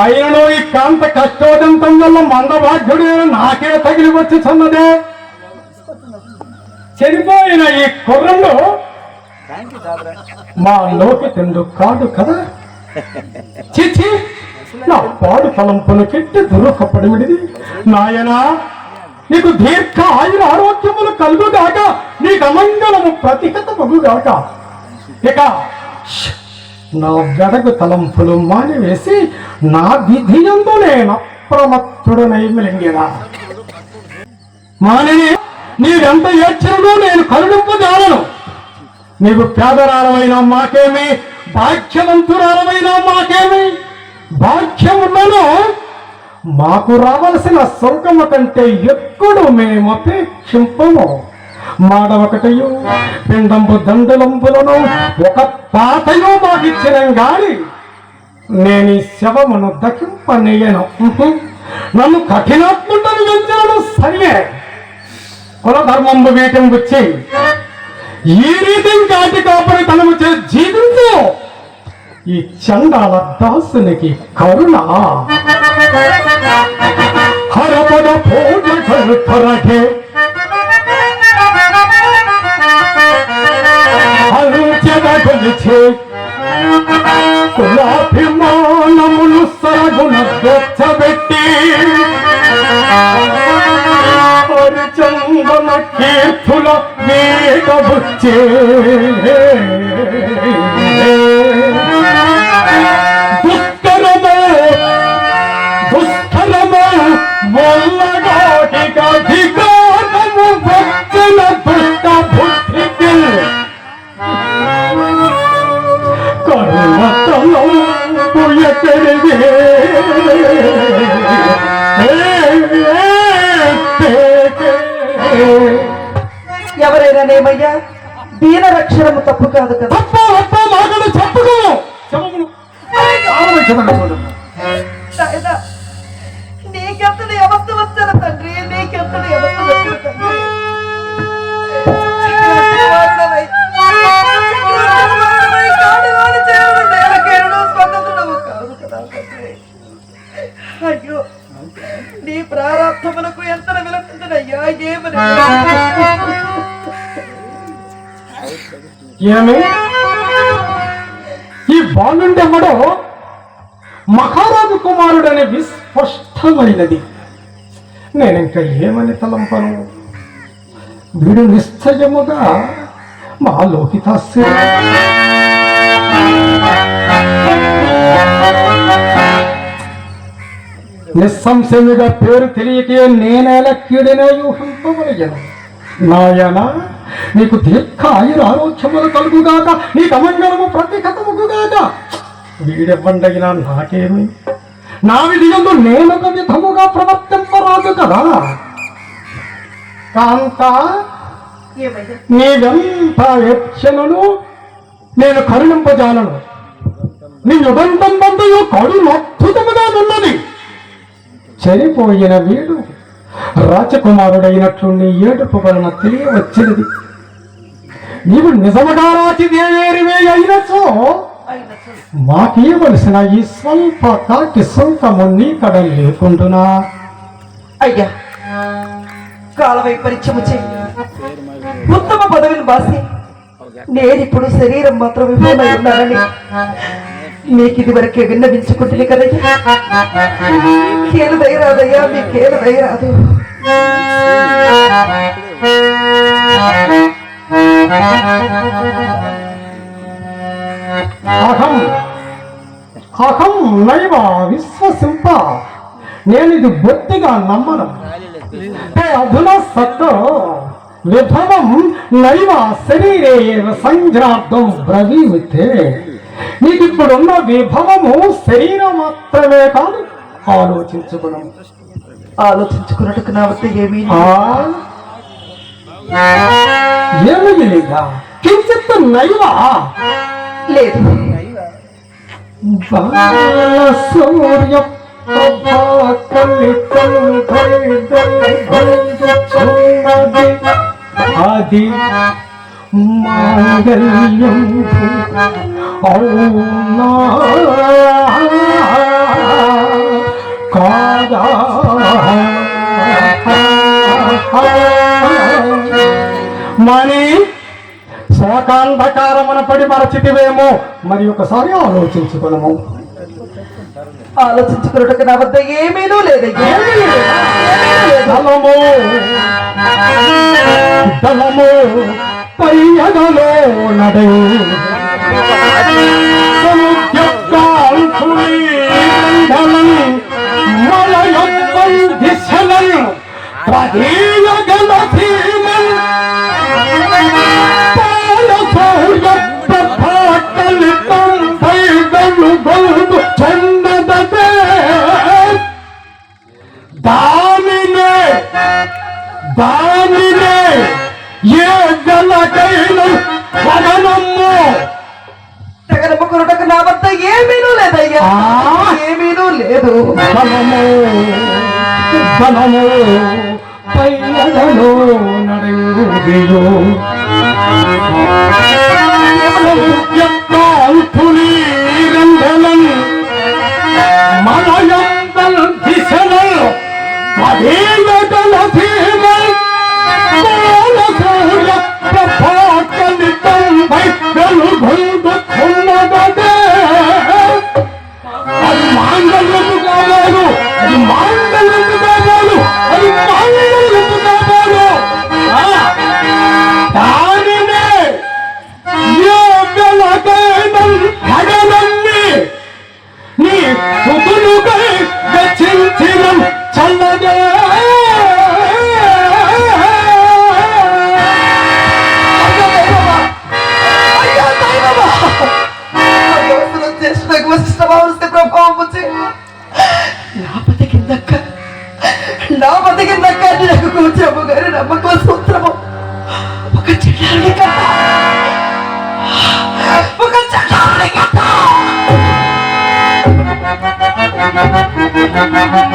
అయినను ఈ కాంత కష్టోదంతం వల్ల మందభాగ్యుడు నాకే తగిలి వచ్చి చున్నదే చనిపోయిన ఈ కుర్రంలో మా లోకి తెందు కాదు కదా? చిచి నా పాడు తలంపును కెట్టి దురుఖపడిమిడిది నాయనా నీకు దీర్ఘ ఆయుర ఆరోగ్యములు కలుగుగాక నీకు అమంగళము ప్రతిహత మగుగాక ఇక నా వెడగు తలంపులు మానివేసి నా విధియందు నేను అప్రమత్తుడనై మెలింగినా మానిని నీవెంత ఏడ్చినో నేను కరుణింపజాలను నీవు పేదరాలమైన మాకేమి భాగ్యవంతురాలమైన మాకేమి. భాగ్యములను మాకు రావలసిన స్వర్గము కంటే ఎక్కుడు మేము అపేక్షింపము మాడవకటయు పిండంబు దండలంబులను ఒక పాతయు మాకిచ్చిన గాని నేను ఈ శవమును దక్కింపనీయను నన్ను కఠినాత్ముడని పెంచాను సరియే కులధర్మంబు వీటిని గుచ్చి ఈ రీతి కాటి కాపరి తనము చే జీవించు. ఈ చండాల దాసునికి కరుణ. హరపద పూజ కరుతరగే కొలిచే కులాభిమానములు సరగుణ గొచ్చబెట్టి హరిచందన కీర్తుల వేగబుచ్చే దుస్తరము దుస్తరము మొల్లగాటిక అధికారము ఎవరైనా నేమయ్యా దీన రక్షణము తప్పు కాదు తప్ప మాటలు నీకెంతటి వచ్చాను తండ్రి? నీకెంతటి వచ్చాను తండ్రి. అయ్యో నీ ప్రారంభమునకు ఎంత విలపించనయ్యా ఏమని ఏమి? ఈ బాలుండెమ్మడో మహారాజు కుమారుడనే విస్పష్టమైనది. నేను ఇంకా ఏమని తలంపను? వీడు నిశ్చయముగా మా లోహితాస్య నిస్సంశయముగా పేరు తెలియకే నేనేల కీడనే ఊహింపగలిగాను నాయన నీకు దీర్ఘ ఆయుర ఆరోగ్యములు కలుగుగాక నీకు అమంగళము ప్రతిఘతముగాక వీడెవ్వండగినా నాకేమి? నా విధియందు నేనొక విధముగా ప్రవర్తింపరాదు కదా. కాంత నీవెంత యక్షలను నేను కరుణింపజాలను. నీ యుగంతం బంధువు కడునద్భుతముగా ఉన్నది. చనిపోయిన వీడు రాజకుమారుడైనట్లు నీ ఏడుపు వలన తెలియవచ్చినది. నీవు నిజముగా రాచిదేవేరివే అయినచో అయినచో. మాకేయవలసిన ఈ స్వల్ప కాకి సొంతము నీ కడ లేకుండునా? అయ్యా కాలవై పరిచయము చేయి. ఉత్తమ పదవిని బాసి నేనిప్పుడు శరీరం మాత్రం విఫలమై ఉన్నానని మీకు ఇది వరకే విన్నవించుకుంటుంది కదయ్యా. కేలు దయరాదయ్యా మీ కేలు దయరాదు అహం అహం నైవ విశ్వసింప నేను ఇది బొత్తిగా నమ్మను. హే అధునా సత్త విభవం నైవ శరీరే ఏవ బ్రవీమితే. నీకు ఇప్పుడున్న విభవము శరీరం మాత్రమే కాదు ఆలోచించుకున్నాం ఆలోచించుకున్నట్టుకు నా వద్ద ఏమీ ఏమి లేదా కించిత్ నైవ? లేదు. సూర్య అది మాంగళ్యం అవునా మణి శోకాంధకారమున పడి మరచితివేమో. మరి ఒకసారి ఆలోచించుకునము. ఆలోచించుకున్నట్టుగా నా వద్ద ఏమీనూ లేదయ్యా. దళము దళము ಪೈಯಗಲೋ ನಡೆಯು ಸಮುದ್ರಕ್ಕಾಲ್ ಸುಳಿ ಬಂಧನಂ ಮಲಯೊಕ್ಕಲ್ ದಿಶನಂ ಪದೀಯಗಲಧೀಮಂ ಪಾಲಸೌರ್ಯಪ್ಪ ಪಾಟಲಿತಂ ಪೈಗಲು ಬಂದು ಚಂದದದೆ ದಾಮಿನೆ ದಾಮಿನೆ ಯೇ వదనమ్ము తగరముకున్నట్టుగా నా వద్ద ఏమీనూ లేదయ్యా? ఏమీనూ లేదు. బలము బలము పైనగలో నడుగియో Thank you.